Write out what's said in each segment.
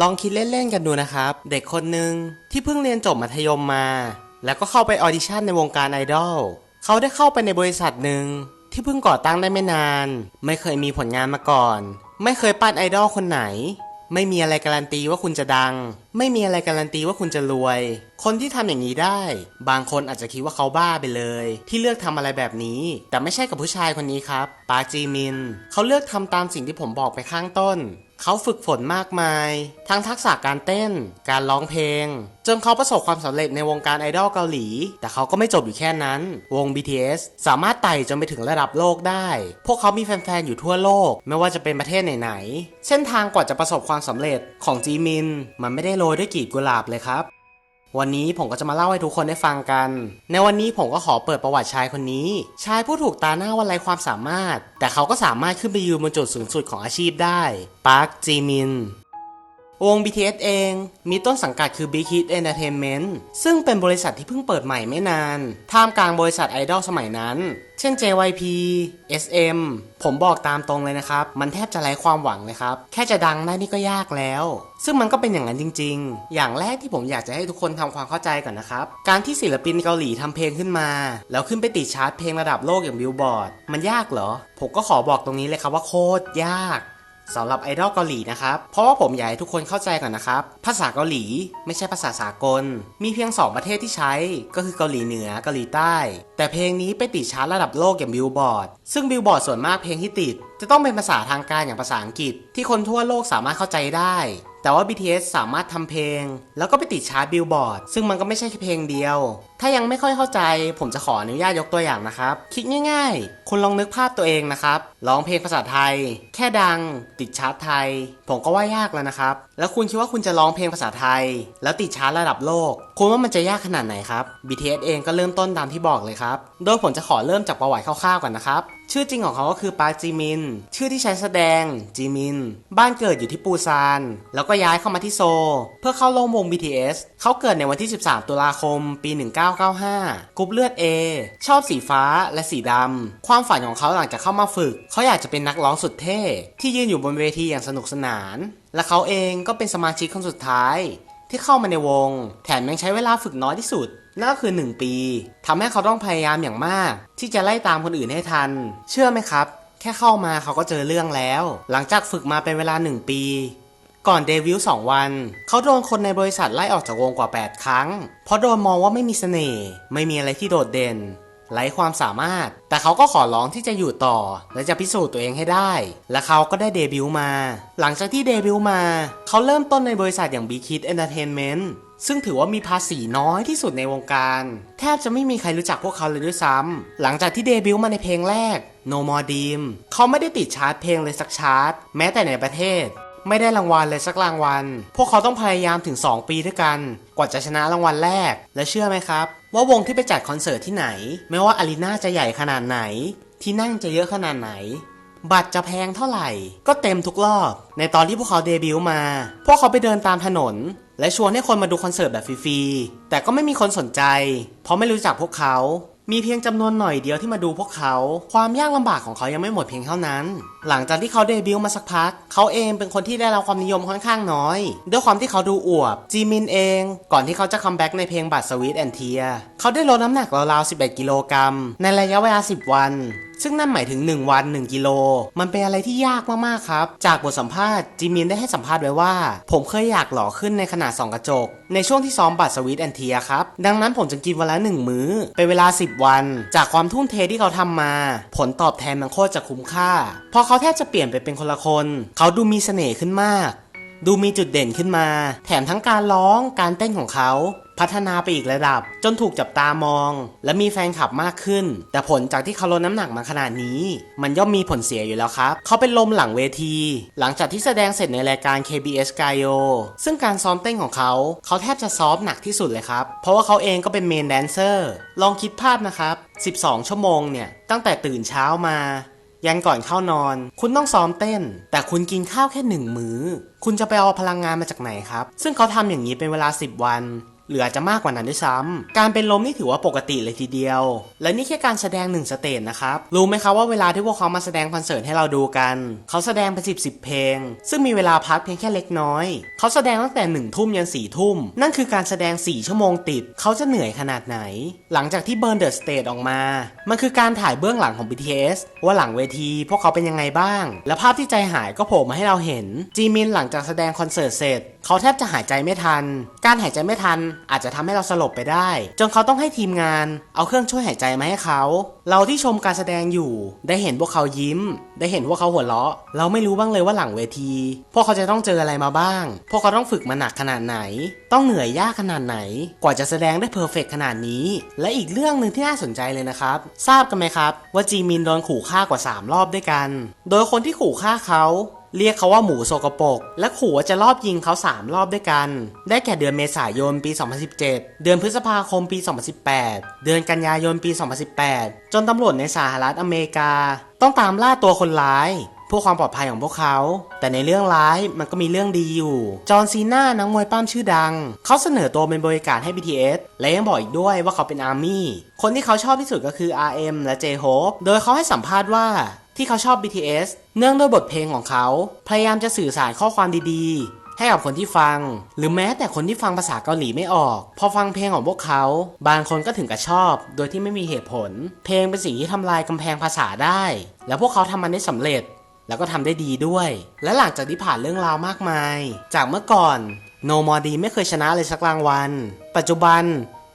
ลองคิดเล่นๆกันดูนะครับ เด็กคนหนึ่งที่เพิ่งเรียนจบมัธยมมา แล้วก็เข้าไปออดิชั่นในวงการไอดอลเขาได้เข้าไปในบริษัทหนึ่งที่เพิ่งก่อตั้งได้ไม่นาน ไม่เคยมีผลงานมาก่อน ไม่เคยปั้นไอดอลคนไหน ไม่มีอะไรการันตีว่าคุณจะดัง ไม่มีอะไรการันตีว่าคุณจะรวย คนที่ทำอย่างนี้ได้ บางคนอาจจะคิดว่าเขาบ้าไปเลย ที่เลือกทำอะไรแบบนี้ แต่ไม่ใช่กับผู้ชายคนนี้ครับปาจีมิน เขาเลือกทำตามสิ่งที่ผมบอกไปข้างต้น เขาฝึกฝนมากมาย ทั้งทักษะการเต้น การร้องเพลง จนเขาประสบความสำเร็จในวงการไอดอลเกาหลี แต่เขาก็ไม่จบอยู่แค่นั้น วง BTS สามารถไต่จนไปถึงระดับโลกได้ พวกเขามีแฟนๆ อยู่ทั่วโลก ไม่ว่าจะเป็นประเทศไหนๆ เส้นทางกว่าจะประสบความสำเร็จของจีมิน มันไม่ได้โรยด้วยกลีบกุหลาบเลยครับ วันนี้ผมก็จะมาเล่าให้ทุกคนได้ฟังกัน ในวันนี้ผมก็ขอเปิดประวัติชายคนนี้ ชายผู้ถูกตาหน้าว่าไรความสามารถ แต่เขาก็สามารถขึ้นไปยืนบนจุดสูงสุดของอาชีพได้ ปาร์คจีมิน วง BTS เอง มีต้นสังกัดคือ Big Hit Entertainment ซึ่งเป็นบริษัทที่เพิ่งเปิดใหม่ไม่นาน ท่ามกลางบริษัทไอดอลสมัยนั้น เช่น JYP SM ผมบอกตามตรงเลยนะครับ มันแทบจะไร้ความหวังเลยครับ แค่จะดังได้นี่ก็ยากแล้ว ซึ่งมันก็เป็นอย่างนั้นจริง ๆ อย่างแรกที่ผมอยากจะให้ทุกคนทำความเข้าใจก่อนนะครับ การที่ศิลปินเกาหลีทำเพลงขึ้นมา แล้วขึ้นไปติดชาร์ตเพลงระดับโลกอย่างบิลบอร์ดมันยากเหรอ ผมก็ขอบอกตรงนี้เลยครับว่าโคตรยาก สำหรับไอดอลเกาหลีนะครับ เพราะว่าผมอยากให้ทุกคนเข้าใจก่อนนะครับ ภาษาเกาหลีไม่ใช่ภาษาสากล มีเพียง 2 ประเทศที่ใช้ ก็คือเกาหลีเหนือเกาหลีใต้ แต่เพลงนี้ไปติดชาร์ตระดับโลกอย่างบิลบอร์ดซึ่งบิลบอร์ดส่วนมากเพลงที่ติดจะต้องเป็นภาษาทางการอย่างภาษาอังกฤษ ที่คนทั่วโลกสามารถเข้าใจได้ แต่ว่า BTS สามารถทำเพลง แล้วก็ไปติดชาร์ตบิลบอร์ด ซึ่งมันก็ไม่ใช่แค่เพลงเดียว ถ้ายังไม่ค่อยเข้าใจ ผมจะขออนุญาตยกตัวอย่างนะครับ คิดง่ายๆ คุณลองนึกภาพตัวเองนะครับ ร้องเพลงภาษาไทย แค่ดัง ติดชาร์ตไทย ผมก็ว่ายากแล้วนะครับ แล้วคุณคิดว่าคุณจะร้องเพลงภาษาไทย แล้วติดชาร์ตระดับโลก คุณว่ามันจะยากขนาดไหนครับ BTS เองก็เริ่มต้นตามที่บอกเลยครับ โดยผมจะขอเริ่มจากประวัติคร่าวๆก่อนนะครับ ชื่อจริงของเขาก็คือปาร์จีมิน ชื่อที่ใช้แสดงจีมิน บ้านเกิดอยู่ที่ปูซาน แล้วก็ย้ายเข้ามาที่โซ เพื่อเข้าร่วมวง BTS เขาเกิดในวันที่ 13 ตุลาคม ปี 1995 กรุ๊ปเลือด A ชอบสีฟ้าและสีดำ ความฝันของเขาหลังจากเข้ามาฝึก เขาอยากจะเป็นนักร้องสุดเท่ ที่ยืนอยู่บนเวทีอย่างสนุกสนาน และเขาเองก็เป็นสมาชิกคนสุดท้าย ที่เข้ามาในวง แถมยังใช้เวลาฝึกน้อยที่สุด นั่นก็คือ 1 ปีทำให้เขาต้องพยายามอย่างมาก ที่จะไล่ตามคนอื่นให้ทัน เชื่อไหมครับ แค่เข้ามาเขาก็เจอเรื่องแล้ว หลังจากฝึกมาเป็นเวลา 1 ปี ก่อนเดบิวต์2วัน เขาโดนคนในบริษัทไล่ออกจากวงกว่า 8 ครั้ง เพราะโดนมองว่าไม่มีเสน่ห์ไม่มีอะไรที่โดดเด่นไร้ความสามารถ แต่เขาก็ขอร้องที่จะอยู่ต่อ และจะพิสูจน์ตัวเองให้ได้ และเขาก็ได้เดบิวต์มา หลังจากที่เดบิวต์มา เขาเริ่มต้นในบริษัทอย่าง Big Hit Entertainment ซึ่งถือว่ามีภาษีน้อยที่สุดในวงการ แทบจะไม่มีใครรู้จักพวกเขาเลยด้วยซ้ำ หลังจากที่เดบิวต์มาในเพลงแรก No More Dream เขาไม่ได้ติดชาร์ตเพลงเลยสักชาร์ต แม้แต่ในประเทศ ไม่ได้รางวัลเลยสักรางวัล พวกเขาต้องพยายามถึง 2 ปีด้วยกัน กว่าจะชนะรางวัลแรก และเชื่อไหมครับ ว่าวงที่ไปจัดคอนเสิร์ตที่ไหน ไม่ว่าอารีนาจะใหญ่ขนาดไหน ที่นั่งจะเยอะขนาดไหนบัตรจะแพงเท่าไหร่ ก็เต็มทุกรอบ ในตอนที่พวกเขาเดบิวต์มา พวกเขาไปเดินตามถนน และชวนให้คนมาดูคอนเสิร์ตแบบฟรีๆ แต่ก็ไม่มีคนสนใจ เพราะไม่รู้จักพวกเขา มีเพียงจำนวนหน่อยเดียวที่มาดูพวกเขา ความยากลำบากของเขายังไม่หมดเพียงเท่านั้น หลังจากที่เขาเดบิวต์มาสักพัก เขาเองเป็นคนที่ได้รับความนิยมค่อนข้างน้อย ด้วยความที่เขาดูอวบ จีมินเอง ก่อนที่เขาจะคัมแบ็กในเพลงบัตสวีทแอนเทีย เขาได้ลดน้ำหนักราวๆ11 กิโลกรัมในระยะเวลา 10 วันซึ่งนั่นหมายถึง 1 วัน 1 กิโล มันเป็นอะไรที่ยากมากๆครับ จากบทสัมภาษณ์จิมินได้ให้สัมภาษณ์ไว้ว่า ผมเคยอยากหล่อขึ้นในขนาดสองกระจก ในช่วงที่ซ้อมบัตรสวีทแอนเทียครับ ดังนั้นผมจึงกินวันละ 1 มื้อ เป็นเวลา 10 วัน จากความทุ่มเทที่เขาทำมา ผลตอบแทนมันโคตรจะคุ้มค่าพราะเขาแทบจะเปลี่ยนไปเป็นคนละคน เขาดูมีเสน่ห์ขึ้นมาก ดูมีจุดเด่นขึ้นมา แถมทั้งการร้องการเต้นของเขา พัฒนาไปอีกระดับ จนถูกจับตามอง และมีแฟนคลับมากขึ้น แต่ผลจากที่เขาลดน้ำหนักมาขนาดนี้ มันย่อมมีผลเสียอยู่แล้วครับ เขาเป็นลมหลังเวที หลังจากที่แสดงเสร็จในรายการ KBS g a y o ซึ่งการซ้อมเต้นของเขา เขาแทบจะซ้อมหนักที่สุดเลยครับ เพราะว่าเขาเองก็เป็นเมนแดนเซอร์ลองคิดภาพนะครับ 12 ชั่วโมงเนี่ยตั้งแต่ตื่นเช้ามายันก่อนเข้านอน คุณต้องซ้อมเต้น แต่คุณกินข้าวแค่หนึ่งมื้อ คุณจะไปเอาพลังงานมาจากไหนครับ ซึ่งเขาทำอย่างนี้เป็นเวลา 10 วัน หรืออาจจะมากกว่านั้นด้วยซ้ำการเป็นลมนี่ถือว่าปกติเลยทีเดียว และนี่แค่การแสดงหนึ่งสเตจนะครับ รู้ไหมครับว่าเวลาที่พวกเขามาแสดงคอนเสิร์ตให้เราดูกัน เขาแสดงเป็นสิบสิบเพลง ซึ่งมีเวลาพักเพียงแค่เล็กน้อย เขาแสดงตั้งแต่หนึ่งทุ่มยันสี่ทุ่ม นั่นคือการแสดง 4 ชั่วโมงติด เขาจะเหนื่อยขนาดไหน หลังจากที่เบิร์นเดอะสเตจออกมา มันคือการถ่ายเบื้องหลังของ BTS ว่าหลังเวทีพวกเขาเป็นยังไงบ้าง และภาพที่ใจหายก็โผล่มาให้เราเห็น จีมินหลังจากแสดงคอนเสิร์ตเสร็จ เขาแทบจะหายใจไม่ทัน การหายใจไม่ทันอาจจะทำให้เราสลบไปได้ จนเขาต้องให้ทีมงานเอาเครื่องช่วยหายใจมาให้เขา เราที่ชมการแสดงอยู่ ได้เห็นพวกเขายิ้ม ได้เห็นพวกเขาหัวเราะ เราไม่รู้บ้างเลยว่าหลังเวที พวกเขาจะต้องเจออะไรมาบ้าง พวกเขาต้องฝึกมาหนักขนาดไหน ต้องเหนื่อยยากขนาดไหน กว่าจะแสดงได้เพอร์เฟกขนาดนี้ และอีกเรื่องหนึ่งที่น่าสนใจเลยนะครับ ทราบกันไหมครับ ว่าจีมินโดนขู่ฆ่ากว่า 3 รอบด้วยกัน โดยคนที่ขู่ฆ่าเขา เรียกเขาว่าหมูโสกโปก และขู่ว่าจะรอบยิงเขา 3 รอบด้วยกัน ได้แก่เดือนเมษายนปี 2017 เดือนพฤษภาคมปี 2018 เดือนกันยายนปี 2018 จนตำรวจในสหรัฐอเมริกา ต้องตามล่าตัวคนร้ายเพื่อความปลอดภัยของพวกเขา แต่ในเรื่องร้ายมันก็มีเรื่องดีอยู่ จอห์นซีน่านักมวยปั้มชื่อดัง เขาเสนอตัวเป็นบริการให้ BTS และยังบอกอีกด้วยว่าเขาเป็นอาร์มี่ คนที่เขาชอบที่สุดก็คือ RM และ J-Hope โดยเขาให้สัมภาษณ์ว่า ที่เขาชอบ BTS เนื่องด้วยบทเพลงของเขา พยายามจะสื่อสารข้อความดีๆ ให้กับคนที่ฟัง หรือแม้แต่คนที่ฟังภาษาเกาหลีไม่ออก พอฟังเพลงของพวกเขา บางคนก็ถึงกับชอบ โดยที่ไม่มีเหตุผล เพลงเป็นสิ่งที่ทำลายกำแพงภาษาได้ แล้วพวกเขาทำมันได้สำเร็จ แล้วก็ทำได้ดีด้วย และหลังจากที่ผ่านเรื่องราวมากมาย จากเมื่อก่อนโนมอดีไม่เคยชนะเลยสักรางวัล ปัจจุบัน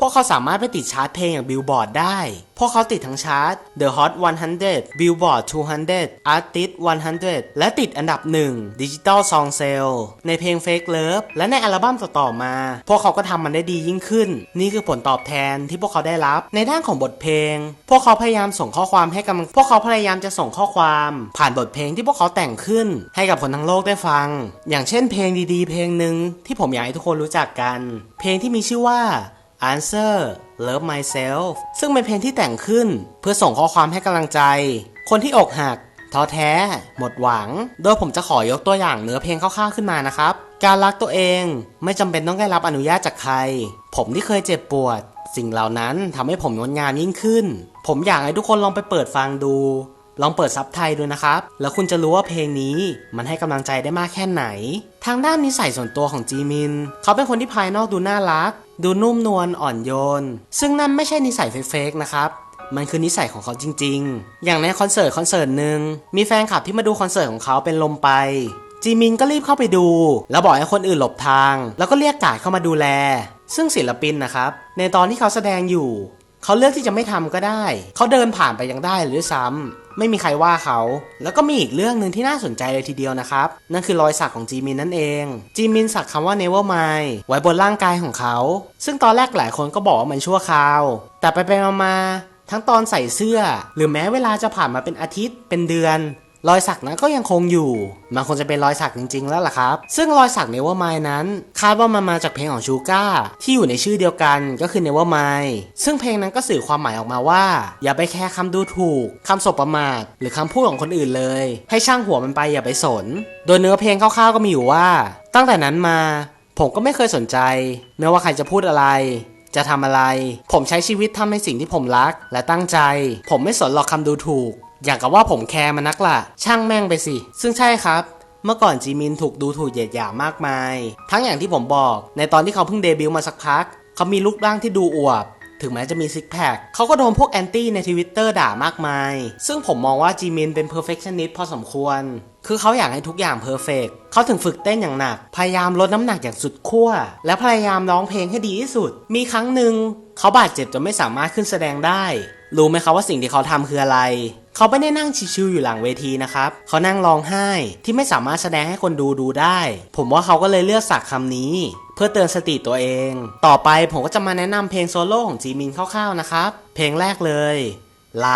พวกเขาสามารถไปติดชาร์ตเพลงอย่างบิลบอร์ดได้ พวกเขาติดทั้งชาร์ต The Hot 100 Billboard 200 Artist 100 และติดอันดับ 1 Digital Song Sale ในเพลง Fake Love และในอัลบั้มต่อๆมา พวกเขาก็ทำมันได้ดียิ่งขึ้น นี่คือผลตอบแทนที่พวกเขาได้รับ ในด้านของบทเพลง พวกเขาพยายามส่งข้อความให้กำลังพวกเขาพยายามจะส่งข้อความ ผ่านบทเพลงที่พวกเขาแต่งขึ้น ให้กับคนทั้งโลกได้ฟัง อย่างเช่น เพลงดีๆ เพลงหนึ่งที่ผมอยากให้ทุกคนรู้จักกัน เพลงที่มีชื่อว่า Answer Love Myself ซึ่งเป็นเพลงที่แต่งขึ้น เพื่อส่งข้อความให้กำลังใจ คนที่อกหักท้อแท้ หมดหวัง โดยผมจะขอยกตัวอย่างเนื้อเพลงคร่าวๆขึ้นมานะครับ การรักตัวเองไม่จำเป็นต้องได้รับอนุญาตจากใคร ผมที่เคยเจ็บปวด สิ่งเหล่านั้นทำให้ผมงดงามยิ่งขึ้น ผมอยากให้ทุกคนลองไปเปิดฟังดู ลองเปิดซับไทยดูนะครับ แล้วคุณจะรู้ว่าเพลงนี้มันให้กำลังใจได้มากแค่ไหน ทางด้านนิสัยส่วนตัวของจีมิน เขาเป็นคนที่ภายนอกดูน่ารัก ดูนุ่มนวลอ่อนโยน ซึ่งนั่นไม่ใช่นิสัยเฟกๆนะครับ มันคือนิสัยของเขาจริง ๆ อย่างในคอนเสิร์ตคอนเสิร์ตหนึ่งมีแฟนคลับที่มาดูคอนเสิร์ตของเขาเป็นลมไปจีมินก็รีบเข้าไปดู แล้วบอกให้คนอื่นหลบทาง แล้วก็เรียกกาดเข้ามาดูแล ซึ่งศิลปินนะครับ ในตอนที่เขาแสดงอยู่ เขาเลือกที่จะไม่ทำก็ได้ เขาเดินผ่านไปยังได้เลยด้วยซ้ำ ไม่มีใครว่าเขา แล้วก็มีอีกเรื่องหนึ่งที่น่าสนใจเลยทีเดียวนะครับ นั่นคือรอยสักของจีมินนั่นเอง จีมินสักคำว่า never mind ไว้บนร่างกายของเขา ซึ่งตอนแรกหลายคนก็บอกว่ามันชั่วคราว แต่ไปไปมามาทั้งตอนใส่เสื้อ หรือแม้เวลาจะผ่านมาเป็นอาทิตย์เป็นเดือน รอยสักนั้นก็ยังคงอยู่ มันคงจะเป็นรอยสักจริง ๆ แล้วล่ะครับ ซึ่งรอยสัก Nevermind นั้นคาดว่ามันมาจากเพลงของชูก้าที่อยู่ในชื่อเดียวกันก็คือ Nevermind ซึ่งเพลงนั้นก็สื่อความหมายออกมาว่า อย่าไปแคร์คำดูถูกคำสบประมาทหรือคำพูดของคนอื่นเลย ให้ช่างหัวมันไปอย่าไปสน โดยเนื้อเพลงคร่าวๆก็มีอยู่ว่า ตั้งแต่นั้นมา ผมก็ไม่เคยสนใจ ไม่ว่าใครจะพูดอะไรจะทำอะไร ผมใช้ชีวิตทำในสิ่งที่ผมรักและตั้งใจ ผมไม่สนหรอกคำดูถูก อย่างกับว่าผมแคร์มันนักล่ะ ช่างแม่งไปสิ ซึ่งใช่ครับ เมื่อก่อนจีมินถูกดูถูกเหยียดหยามมากมาย ทั้งอย่างที่ผมบอก ในตอนที่เขาเพิ่งเดบิวต์มาสักพัก เขามีรูปร่างที่ดูอวบ ถึงแม้จะมีซิกแพคเขาก็โดนพวกแอนตี้ในทวิตเตอร์ด่ามากมาย ซึ่งผมมองว่าจีมินเป็น perfectionist พอสมควร คือเขาอยากให้ทุกอย่างเพอร์เฟกเขาถึงฝึกเต้นอย่างหนัก พยายามลดน้ำหนักอย่างสุดขั้ว และพยายามร้องเพลงให้ดีที่สุด มีครั้งหนึ่งเขาบาดเจ็บจนไม่สามารถขึ้นแสดงได้ รู้ไหมครับว่าสิ่งที่เขาทำคืออะไร เขาไม่ได้นั่งชิวๆอยู่หลังเวทีนะครับ เขานั่งร้องไห้ที่ไม่สามารถแสดงให้คนดูดูได้ ผมว่าเขาก็เลยเลือกสักคำนี้ เพื่อเตือนสติตัวเอง ต่อไปผมก็จะมาแนะนำเพลงโซโล่ของจีมินคร่าวๆนะครับ เพลงแรกเลยล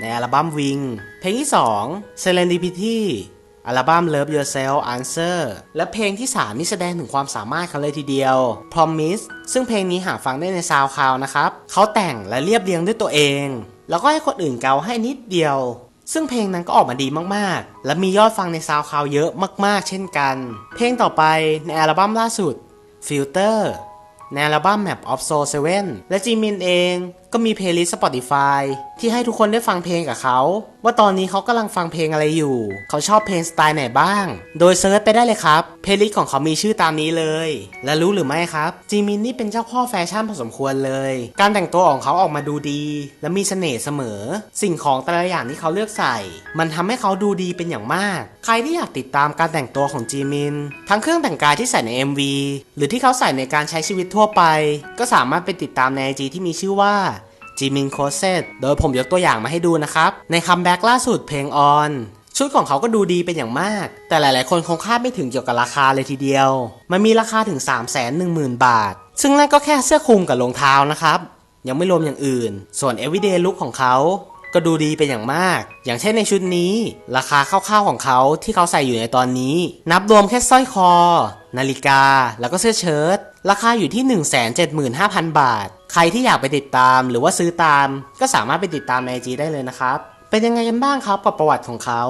ในอัลบั้มวิงเพลงที่ 2 Serendipity อัลบั้ม Love Yourself Answer และเพลงที่ 3 นี่แสดงถึงความสามารถเขาเลยทีเดียว Promise ซึ่งเพลงนี้หาฟังได้ในซาวคลาวนะครับ เขาแต่งและเรียบเรียงด้วยตัวเอง แล้วก็ให้คนอื่นเกาให้นิดเดียว ซึ่งเพลงนั้นก็ออกมาดีมากๆ และมียอดฟังในซาวคลาวเยอะมากๆ เช่นกัน เพลงต่อไปในอัลบั้มล่าสุด Filter ในอัลบั้ม Map of Soul 7 และจีมินเองก็มีเพลย์ลิสต์ Spotify ที่ให้ทุกคนได้ฟังเพลงกับเขา ว่าตอนนี้เขากำลังฟังเพลงอะไรอยู่ เขาชอบเพลงสไตล์ไหนบ้าง โดยเซิร์ชไปได้เลยครับ เพลย์ลิสต์ของเขามีชื่อตามนี้เลย และรู้หรือไม่ครับ จีมินนี่เป็นเจ้าพ่อแฟชั่นพอสมควรเลย การแต่งตัวของเขาออกมาดูดี และมีเสน่ห์เสมอ สิ่งของแต่ละอย่างที่เขาเลือกใส่ มันทำให้เขาดูดีเป็นอย่างมาก ใครที่อยากติดตามการแต่งตัวของจีมิน ทั้งเครื่องแต่งกายที่ใส่ใน MV หรือที่เขาใส่ในการใช้ชีวิตทั่วไป ก็สามารถไปติดตามใน IG ที่มีชื่อว่า จีมินโคเซตโดยผมยกตัวอย่างมาให้ดูนะครับ ในคัมแบ็กล่าสุดเพลงออนชุดของเขาก็ดูดีเป็นอย่างมาก แต่หลาย ๆ คนคงคาดไม่ถึงเกี่ยวกับราคาเลยทีเดียว มันมีราคาถึง 3 1 0 0 0 0 บาท ซึ่งนั่นก็แค่เสื้อคลุมกับรองเท้านะครับ ยังไม่รวมอย่างอื่น ส่วน everyday look ของเขา ก็ดูดีเป็นอย่างมาก อย่างเช่นในชุดนี้ ราคาคร่าว ๆ ของเขาที่เขาใส่อยู่ในตอนนี้ นับรวมแค่สร้อยคอ นาฬิกา แล้วก็เสื้อเชิ้ตราคาอยู่ที่ 175,000 บาท ใครที่อยากไปติดตามหรือว่าซื้อตาม ก็สามารถไปติดตามใน IG ได้เลยนะครับ เป็นยังไงกันบ้างครับกับประวัติของเขา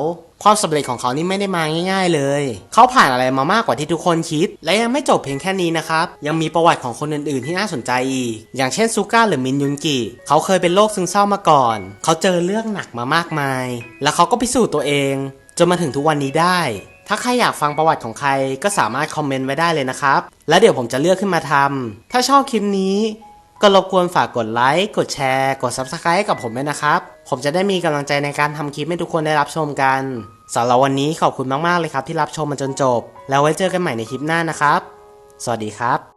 ความสำเร็จของเขานี่ไม่ได้มาง่าย ๆ เลย เขาผ่านอะไรมามากกว่าที่ทุกคนคิด และยังไม่จบเพียงแค่นี้นะครับ ยังมีประวัติของคนอื่นๆ ที่น่าสนใจอีก อย่างเช่นซูก้าหรือมินยุนกิ เขาเคยเป็นโรคซึมเศร้ามาก่อน เขาเจอเรื่องหนักมามากมาย แล้วเขาก็พิสูจน์ตัวเอง จนมาถึงทุกวันนี้ได้ ถ้าใครอยากฟังประวัติของใครก็สามารถคอมเมนต์ไว้ได้เลยนะครับ แล้วเดี๋ยวผมจะเลือกขึ้นมาทำ ถ้าชอบคลิปนี้ ก็รบกวนฝากกดไลค์ กดแชร์ กด Subscribe กับผมด้วยนะครับ ผมจะได้มีกำลังใจในการทำคลิปให้ทุกคนได้รับชมกันสำหรับวันนี้ขอบคุณมากๆเลยครับที่รับชมมาจนจบ แล้วไว้เจอกันใหม่ในคลิปหน้านะครับ สวัสดีครับ